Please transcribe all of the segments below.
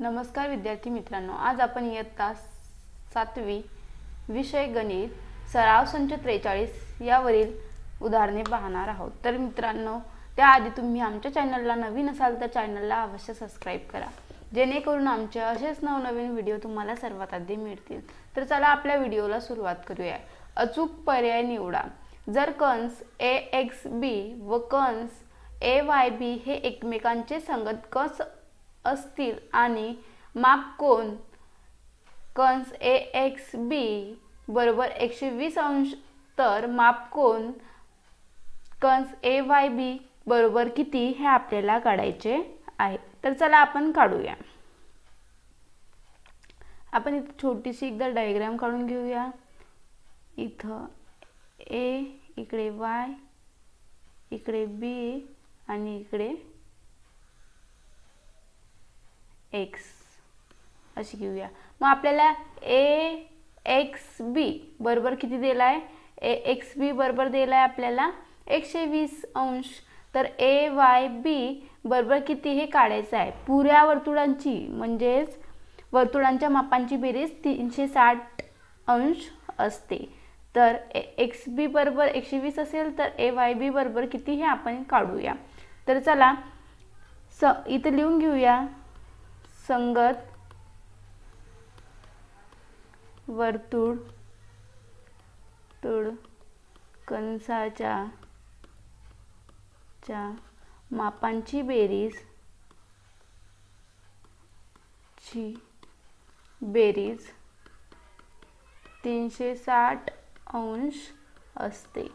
नमस्कार विद्यार्थी मित्रांनो आज आपण इयत्ता सातवी विषय गणित सराव संच त्रेचाळीस यावरील उदाहरणे पाहणार आहोत. तर मित्रांनो त्याआधी तुम्ही आमच्या चॅनलला नवीन असाल तर चॅनलला अवश्य सबस्क्राईब करा. जेणेकरून आमचे असेच नवनवीन व्हिडिओ तुम्हाला सर्वात आधी मिळतील. तर चला आपल्या व्हिडिओला सुरुवात करूया. अचूक पर्याय निवडा. जर कंस ए एक्स बी व कंस ए वाय बी हे एकमेकांचे संगत कंस असतील आणि माप कोन कंस ए एक्स बी बरोबर एकशे वीस अंश. तर माप कोन कंस ए वाय बी बरोबर किती हे आपल्याला काढायचे आहे. तर चला आपण काढूया. आपण इथं छोटीशी एकदा डायग्राम काढून घेऊया. इथं ए इकडे वाय इकडे बी आणि इकडे एक्स अशी घेऊया. मग आपल्याला ए एक्स बी बरोबर किती दिला आहे ए एक्स बी बरोबर दिला आहे आपल्याला एकशे वीस अंश. तर ए वाय बी बरोबर किती हे काढायचं आहे? पुऱ्या वर्तुळांची म्हणजेच वर्तुळांच्या मापांची बेरीज तीनशे साठ अंश असते. तर एक्स बी बरोबर एकशे वीस असेल तर ए वाय बी बरोबर किती हे आपण काढूया. तर चला स इथं लिहून घेऊया. संगत वर्तुळ तुळ कंसाच्या च्या मापांची बेरीज ची बेरीज तीनशे साठ अंश असते.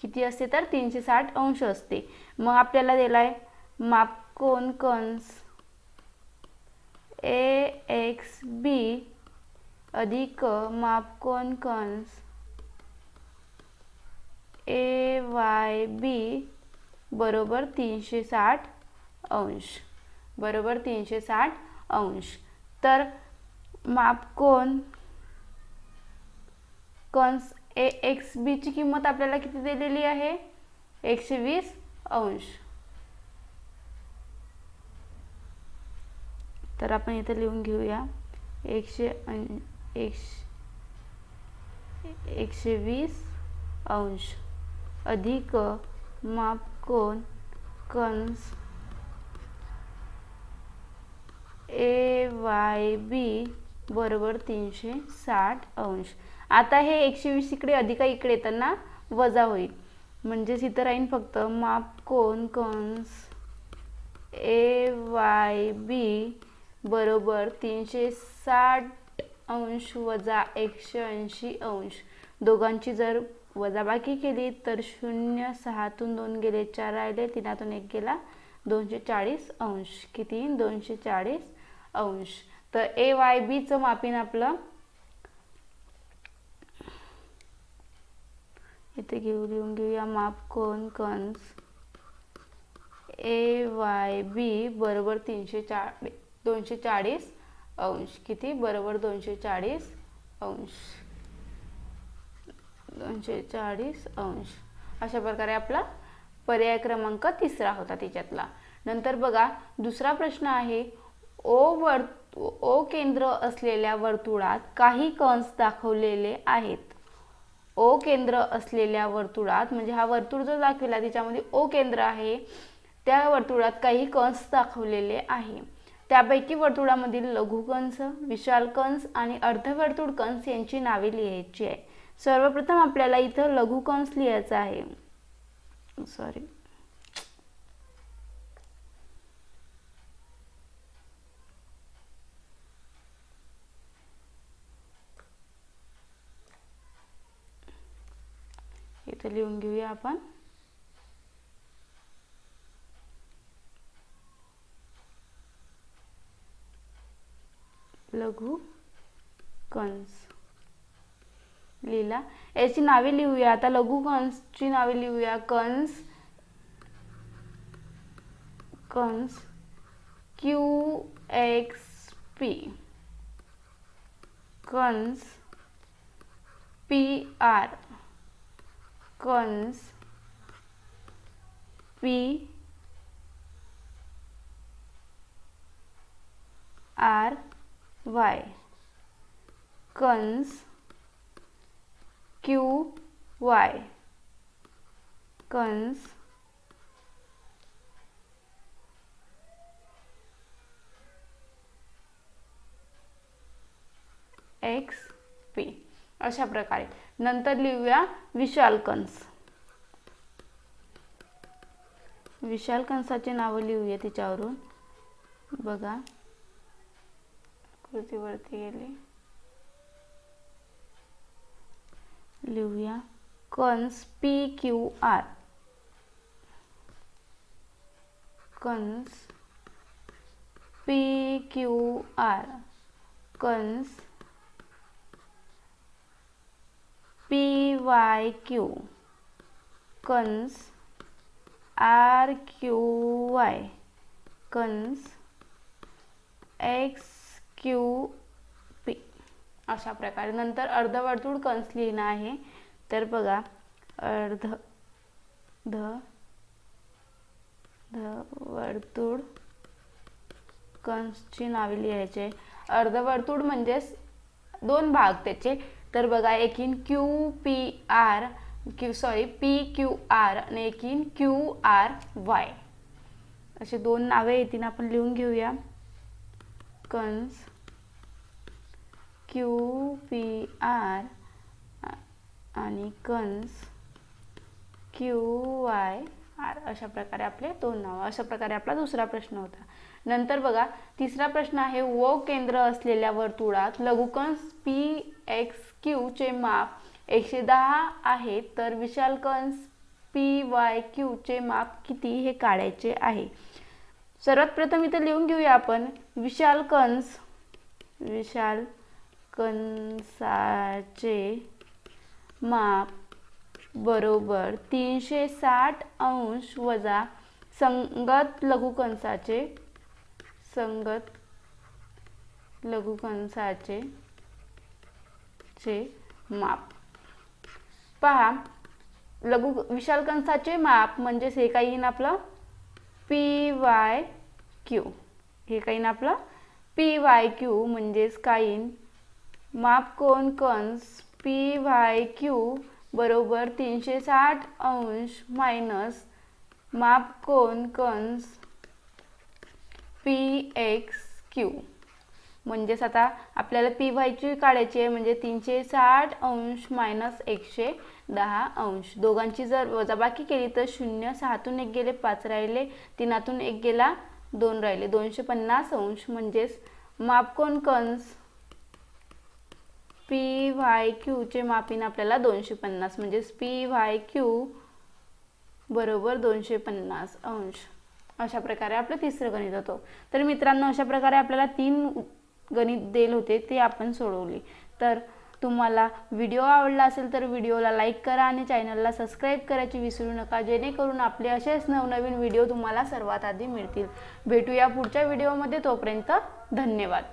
किती असते तर तीनशे साठ अंश असते. मग आपल्याला दिलाय माप कोण कंस ए एक्स बी अधिक मापकोन कंस ए वाय बी बरोबर तीनशे साठ अंश. बरोबर तीनशे साठ अंश. तर मापकोन कंस ए एक्स बीची किंमत आपल्याला किती दिलेली आहे? एकशे वीस अंश. तर आपण इथे लिहून घेऊया. एकशे ऐं एकशे एकशे वीस अंश. अधिक मापकोन कंस. ए वाय बी बरोबर तीनशे साठ अंश. आता हे एकशे वीस इकडे अधिका इकडे येताना वजा होईल. म्हणजेच इथं राहीन फक्त माप कोण? कंस. ए वाय बी बरोबर तीनशे साठ अंश वजा एकशे ऐंशी अंश. दोघांची जर वजाबाकी केली तर शून्य सहातून दोन गेले चार राहिले तीनातून एक गेला दोनशे चाळीस अंश. किती? दोनशे चाळीस अंश. तर ए वाय बीचं मापीन आपलं. इथे घेऊ लिहून घेऊया माप कोण? कंस. ए वाय बी बरोबर तीनशे चाळीस दोनशे चाळीस अंश. किती? बरोबर दोनशे चाळीस अंश. दोनशे चाळीस अंश. अशा प्रकारे आपला पर्याय क्रमांक तिसरा होता त्याच्यातला नंतर बघा दुसरा प्रश्न आहे ओ वर् ओ केंद्र असलेल्या वर्तुळात काही कंस दाखवलेले आहेत. ओ केंद्र असलेल्या वर्तुळात म्हणजे हा वर्तुळ जो दाखविला त्याच्यामध्ये ओ केंद्र आहे त्या वर्तुळात काही कंस दाखवलेले आहे. त्यापैकी वर्तुळामधील लघुकंस विशाल कंस आणि अर्धवर्तुळ कंस यांची नावे लिहायची आहे. सर्वप्रथम आपल्याला इथं लघुकंस लिहायचा आहे. सॉरी इथं लिहून घेऊया आपण. लघु कंस. लिहिला याची नावे लिहूया. आता लघु कंसची नावे लिहूया. कंस कंस क्यू एक्स पी. कंस पी आर. कंस पी आर. वाय. कंस क्यू वाय. कंस एक्स पी. अशा प्रकारे. नंतर लिहूया विशाल कंस विशाल कंसाची नावं लिहूया तिच्यावरून बघा. कृतीवरती गेले. लिहूया. कंस पी क्यू आर. कंस पी क्यू आर. कंस पी वाय क्यू. कंस आर क्यू वाय. कंस एक्स क्यू पी अशा प्रकारे. नंतर अर्धवर्तुळ कंस लिहिणं आहे. तर बघा अर्ध ध ध वर्तुळ कंसची नावे लिहायचे अर्धवर्तुळ म्हणजेच दोन भाग त्याचे. तर बघा एक in Q P R Q sorry P Q R आणि एक इन क्यू आर वाय असे दोन नावे येतील. आपण लिहून घेऊया. कंस क्यू पी आर आणि कंस क्यू वाय आर अशा प्रकारे आपले दोन नावं अशा प्रकारे आपला दुसरा प्रश्न होता. नंतर बघा तिसरा प्रश्न आहे व केंद्र असलेल्या वर्तुळात लघुकंस पी एक्स क्यू चे माप एकशे दहा आहे तर विशालकंस पी वाय क्यू चे माप किती हे काढायचे आहे? सर्वात प्रथम इथं लिहून घेऊया आपण. विशाल कंस विशाल कंसाचे माप बरोबर तीनशे साठ अंश वजा संगत लघुकंसाचे संगत लघुकंसाचे चे माप. पहा लघु विशाल कंसाचे माप म्हणजेच हे काही येईन आपलं? P Y Q. हे काही ना आपलं? पी वाय क्यू म्हणजेच काहीन माप कोण कंस? पी वाय क्यू बरोबर तीनशे साठ अंश मायनस माप कोण कंस? P X Q. म्हणजेच आता आपल्याला पी व्हायची काढायची आहे म्हणजे तीनशे साठ अंश मायनस एकशे दहा अंश. दोघांची जर वजाबाकी केली तर शून्य सहातून एक गेले पाच राहिले तीनातून एक गेला दोन राहिले. दोनशे पन्नास अंश म्हणजेच मापकोन कंस पी वाय क्यूचे मापिन आपल्याला दोनशे पन्नास म्हणजेच पी व्हाय क्यू बरोबर दोनशे पन्नास अंश. अशा प्रकारे आपलं तिसरं गणित होतो. तर मित्रांनो अशा प्रकारे आपल्याला तीन गणित देल होते ते आपण सोडवले. तर तुम्हाला व्हिडिओ आवडला असेल तर व्हिडिओला लाईक करा आणि चॅनलला सबस्क्राईब करायची विसरू नका. जेणेकरून आपले असेच नवनवीन व्हिडिओ तुम्हाला सर्वात आधी मिळतील. भेटूया पुढच्या व्हिडिओमध्ये. तोपर्यंत धन्यवाद.